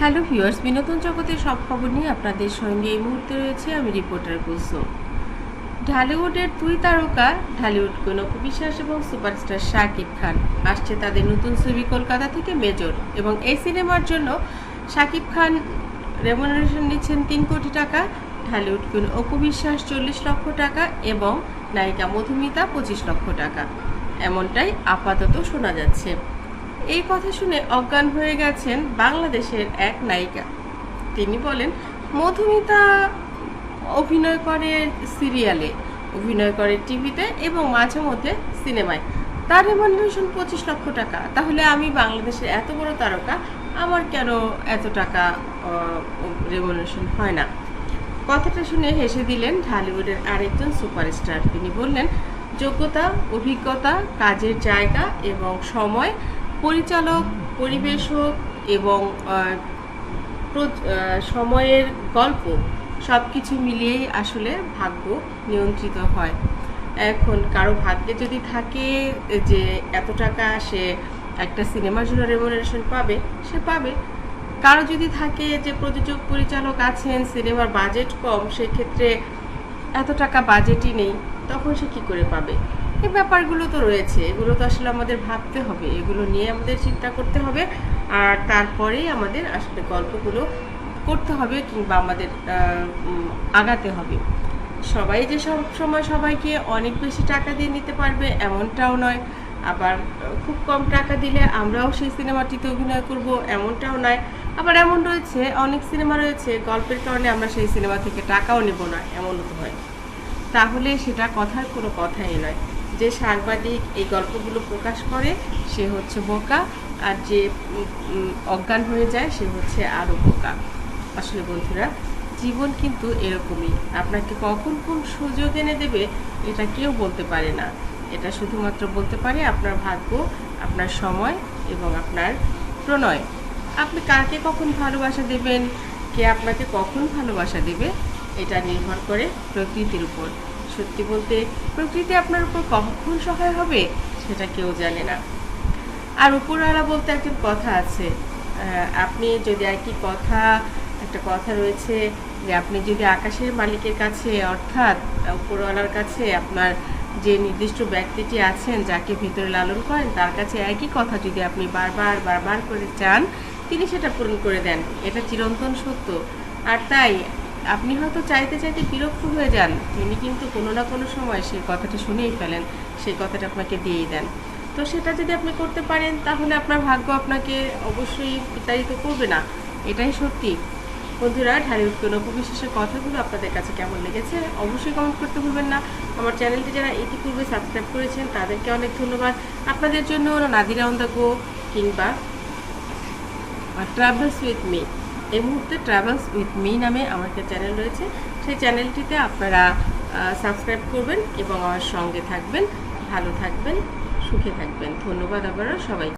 Hello viewers, বিনোদন জগতের সব খবর নিয়ে আপনাদের সঙ্গে এই মুহূর্তে রয়েছে আমি রিপোর্টার কুসুম ঢালিউডের দুই তারকা, ঢালিউড গণক বিশ্বাস এবং সুপারস্টার শাকিব খান। আসছে তাদের নতুন ছবি কলকাতা থেকে মেজর এবং এই সিনেমার জন্য শাকিব খান রেমুনারেশন নিচ্ছেন তিন কোটি টাকা, ঢালিউড কুইন অপু বিশ্বাস চল্লিশ লক্ষ টাকা এবং নায়িকা মধুমিতা পঁচিশ লক্ষ টাকা। এমনটাই আপাতত শোনা যাচ্ছে। এই কথা শুনে অজ্ঞান হয়ে গেছেন বাংলাদেশের এক নায়িকা। তিনি বলেন, মধুমিতা অভিনয় করে সিরিয়ালে, অভিনয় করে টিভিতে এবং মাঝে মধ্যে সিনেমায়। তার রেমুনারেশন পঁচিশ লক্ষ টাকা। তাহলে আমি বাংলাদেশের এত বড় তারকা, আমার কেন এত টাকা রেমুনারেশন হয় না? কথাটা শুনে হেসে দিলেন ঢালিউডের আরেকজন সুপারস্টার। তিনি বললেন, যোগ্যতা, অভিজ্ঞতা, কাজের জায়গা এবং সময় পরিচালক, পরিবেশক এবং সময়ের গল্প সব কিছু মিলিয়েই আসলে ভাগ্য নিয়ন্ত্রিত হয়। এখন কারও ভাগ্যে যদি থাকে যে এত টাকা সে একটা সিনেমার জন্য রেমুনারেশন পাবে, সে পাবে। কারও যদি থাকে যে প্রযোজক, পরিচালক আছেন, সিনেমার বাজেট কম, সেক্ষেত্রে এত টাকা বাজেটই নেই, তখন সে কি করে পাবে? এই ব্যাপারগুলো তো রয়েছে, এগুলো তো আসলে আমাদের ভাবতে হবে, এগুলো নিয়ে আমাদের চিন্তা করতে হবে, আর তারপরেই আমাদের আসলে গল্পগুলো করতে হবে কিংবা আমাদের আগাতে হবে। সবাই যে সব সময় সবাইকে অনেক বেশি টাকা দিয়ে নিতে পারবে এমনটাও নয়, আবার খুব কম টাকা দিলে আমরাও সেই সিনেমাটিতে অভিনয় করব এমনটাও নয়, আবার এমন রয়েছে, অনেক সিনেমা রয়েছে, গল্পের কারণে আমরা সেই সিনেমা থেকে টাকাও নেব না, এমনও হয়। তাহলে সেটা কথার কোনো কথাই নয়। যে সাংবাদিক এই গল্পগুলো প্রকাশ করে, সে হচ্ছে বোকা, আর যে অজ্ঞান হয়ে যায়, সে হচ্ছে আরও বোকা। আসলে বন্ধুরা, জীবন কিন্তু এরকমই। আপনাকে কখন কোন সুযোগ এনে দেবে, এটা কেউ বলতে পারে না। এটা শুধুমাত্র বলতে পারে আপনার ভাগ্য, আপনার সময় এবং আপনার প্রণয়। আপনি কাকে কখন ভালোবাসা দেবেন, কে আপনাকে কখন ভালোবাসা দেবে, এটা নির্ভর করে প্রকৃতির উপর। সত্যি বলতে প্রকৃতি আপনার উপর কখন সহায় হবে, সেটা কেউ জানে না। আর উপরওয়ালা বলতে একটা কথা আছে আপনি যদি একই কথা, একটা কথা রয়েছে যে আপনি যদি আকাশের মালিকের কাছে, অর্থাৎ উপরওয়ালার কাছে আপনার যে নির্দিষ্ট ব্যক্তিটি আছেন, যাকে ভিতরে লালন করেন, তার কাছে একই কথা যদি আপনি বারবার বারবার করে চান, তিনি সেটা পূরণ করে দেন। এটা চিরন্তন সত্য। আর তাই আপনি হয়তো চাইতে চাইতে বিরক্ত হয়ে যান, তিনি কিন্তু কোনো না কোনো সময় সেই কথাটা শুনেই ফেলেন, সেই কথাটা আপনাকে দিয়েই দেন। তো সেটা যদি আপনি করতে পারেন, তাহলে আপনার ভাগ্য আপনাকে অবশ্যই বিতাড়িত করবে না। এটাই সত্যি। বন্ধুরা ঢালিউড কোনো উপবিশ্বাসের কথাগুলো আপনাদের কাছে কেমন লেগেছে অবশ্যই কমেন্ট করতে ভুলবেন না। আমার চ্যানেলটি যারা ইতিপূর্বে সাবস্ক্রাইব করেছেন, তাদেরকে অনেক ধন্যবাদ। আপনাদের জন্য নাদিরা অন দ্য গো কিংবা ট্রাভেলস উইথ মি এই মুহূর্তে ট্রাভেলস উইথ মি নামে আমার একটা চ্যানেল রয়েছে। সেই চ্যানেলটিতে আপনারা সাবস্ক্রাইব করবেন এবং আমার সঙ্গে থাকবেন, ভালো থাকবেন, সুখে থাকবেন। ধন্যবাদ আবারও সবাই